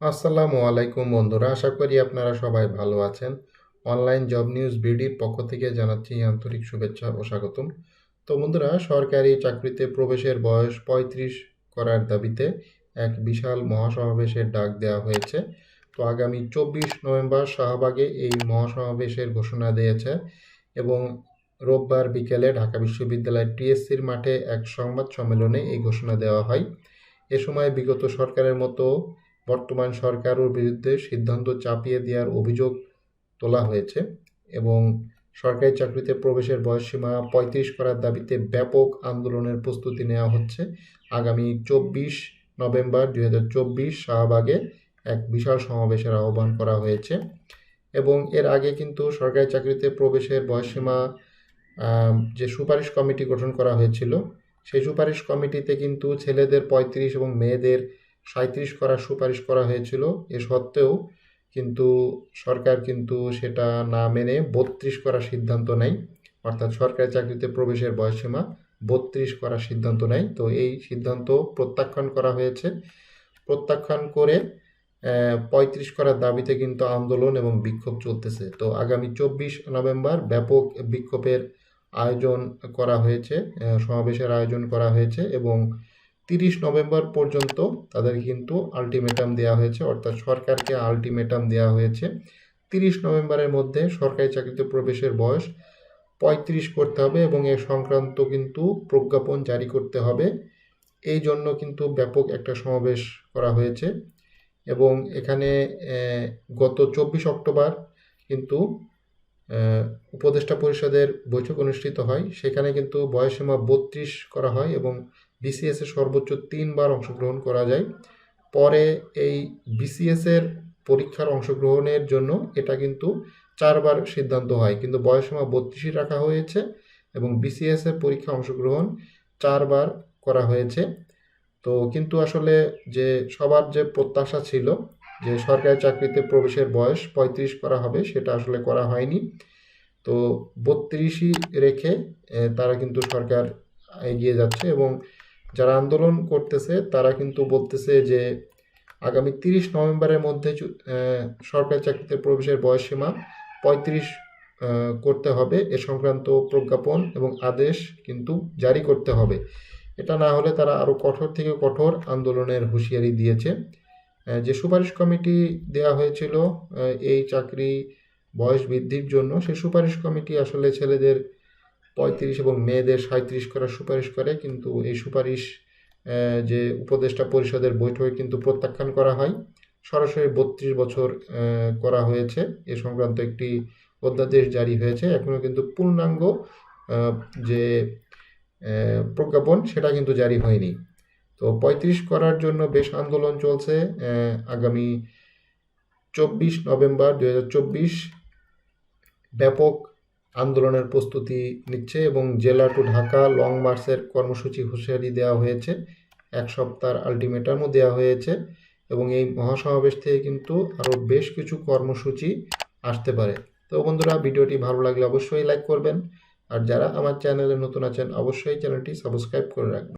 আসসালামু আলাইকুম বন্ধুরা, আশা করি আপনারা সবাই ভালো আছেন। অনলাইন জব নিউজ বিডির পক্ষ থেকে জানাচ্ছি আন্তরিক শুভেচ্ছা ও স্বাগতম। তো বন্ধুরা, সরকারি চাকরিতে প্রবেশের বয়স পঁয়ত্রিশ করার দাবিতে এক বিশাল মহাসমাবেশের ডাক দেওয়া হয়েছে। তো আগামী চব্বিশ নভেম্বর শাহবাগে এই মহাসমাবেশের ঘোষণা দিয়েছে এবং রোববার বিকেলে ঢাকা বিশ্ববিদ্যালয়ের টিএসসির মাঠে এক সংবাদ সম্মেলনে এই ঘোষণা দেওয়া হয়। এ সময় বিগত সরকারের মতো বর্তমান সরকারের বিরুদ্ধে সিদ্ধান্ত চাপিয়ে দেওয়ার অভিযোগ তোলা হয়েছে এবং সরকারি চাকরিতে প্রবেশের বয়সসীমা পঁয়ত্রিশ করার দাবিতে ব্যাপক আন্দোলনের প্রস্তুতি নেওয়া হচ্ছে। আগামী চব্বিশ নভেম্বর দুই হাজার চব্বিশ শাহবাগে এক বিশাল সমাবেশের আহ্বান করা হয়েছে এবং এর আগে কিন্তু সরকারি চাকরিতে প্রবেশের বয়সসীমা যে সুপারিশ কমিটি গঠন করা হয়েছিল, সেই সুপারিশ কমিটিতে কিন্তু ছেলেদের পঁয়ত্রিশ এবং মেয়েদের সাঁত্রিশ করার সুপারিশ করা হয়েছিল। এ সত্ত্বেও কিন্তু সরকার কিন্তু সেটা না মেনে বত্রিশ করার সিদ্ধান্ত নেয়। অর্থাৎ সরকারি চাকরিতে প্রবেশের বয়সসীমা বত্রিশ করার সিদ্ধান্ত নেয়। তো এই সিদ্ধান্ত প্রত্যাখ্যান করা হয়েছে। প্রত্যাখ্যান করে পঁয়ত্রিশ করার দাবিতে কিন্তু আন্দোলন এবং বিক্ষোভ চলতেছে। তো আগামী চব্বিশ নভেম্বর ব্যাপক বিক্ষোভের আয়োজন করা হয়েছে সমাবেশের আয়োজন করা হয়েছে এবং তিরিশ নভেম্বর পর্যন্ত তাদের কিন্তু আলটিমেটাম দেওয়া হয়েছে, অর্থাৎ সরকারকে আলটিমেটাম দেওয়া হয়েছে। তিরিশ নভেম্বরের মধ্যে সরকারি চাকরিতে প্রবেশের বয়স পঁয়ত্রিশ করতে হবে এবং এ সংক্রান্ত কিন্তু প্রজ্ঞাপন জারি করতে হবে। এই জন্য কিন্তু ব্যাপক একটা সমাবেশ করা হয়েছে এবং এখানে গত চব্বিশ অক্টোবর কিন্তু উপদেষ্টা পরিষদের বৈঠক অনুষ্ঠিত হয়। সেখানে কিন্তু বয়সসীমা বত্রিশ করা হয় এবং বিসিএস সর্বোচ্চ তিনবার অংশগ্রহণ করা যায়। পরে এই বিসিএসের পরীক্ষার অংশগ্রহণের জন্য এটা কিন্তু চারবার সিদ্ধান্ত হয়, কিন্তু বয়সসীমা বত্রিশই রাখা হয়েছে এবং বিসিএসের পরীক্ষা অংশগ্রহণ চারবার করা হয়েছে। তো কিন্তু আসলে যে সবার যে প্রত্যাশা ছিল যে সরকারি চাকরিতে প্রবেশের বয়স পঁয়ত্রিশ করা হবে, সেটা আসলে করা হয়নি। তো বত্রিশই রেখে তারা কিন্তু সরকার এগিয়ে যাচ্ছে এবং যারা আন্দোলন করতেছে, তারা কিন্তু বলতেছে যে আগামী তিরিশ নভেম্বরের মধ্যে সরকারি চাকরিতে প্রবেশের বয়সসীমা পঁয়ত্রিশ করতে হবে। এ সংক্রান্ত প্রজ্ঞাপন এবং আদেশ কিন্তু জারি করতে হবে। এটা না হলে তারা আরও কঠোর থেকে কঠোর আন্দোলনের হুঁশিয়ারি দিয়েছে। যে সুপারিশ কমিটি দেওয়া হয়েছিল এই চাকরি বয়স বৃদ্ধির জন্য সেই সুপারিশ কমিটি আসলে ছেলেদের পঁয়ত্রিশ এবং মেয়েদের সাঁত্রিশ করার সুপারিশ করে, কিন্তু এই সুপারিশ যে উপদেষ্টা পরিষদের বৈঠকে কিন্তু প্রত্যাখ্যান করা হয়। সরাসরি বত্রিশ বছর করা হয়েছে। এ সংক্রান্ত একটি অধ্যাদেশ জারি হয়েছে। এখনও কিন্তু পূর্ণাঙ্গ যে প্রজ্ঞাপন সেটা কিন্তু জারি হয়নি। তো পঁয়ত্রিশ করার জন্য বেশ আন্দোলন চলছে আগামী চব্বিশ নভেম্বর দু হাজার চব্বিশ। ব্যাপক আন্দোলনের প্রস্তুতি নিচ্ছে এবং জেলা টু ঢাকা লং মার্চের কর্মসূচি হুঁশিয়ারি দেওয়া হয়েছে। এক সপ্তাহ আলটিমেটামও দেওয়া হয়েছে এবং এই মহাসমাবেশ থেকে কিন্তু আরও বেশ কিছু কর্মসূচি আসতে পারে। তো বন্ধুরা, ভিডিওটি ভালো লাগলে অবশ্যই লাইক করবেন। আর যারা আমার চ্যানেলে নতুন আছেন, অবশ্যই চ্যানেলটি সাবস্ক্রাইব করে রাখবেন।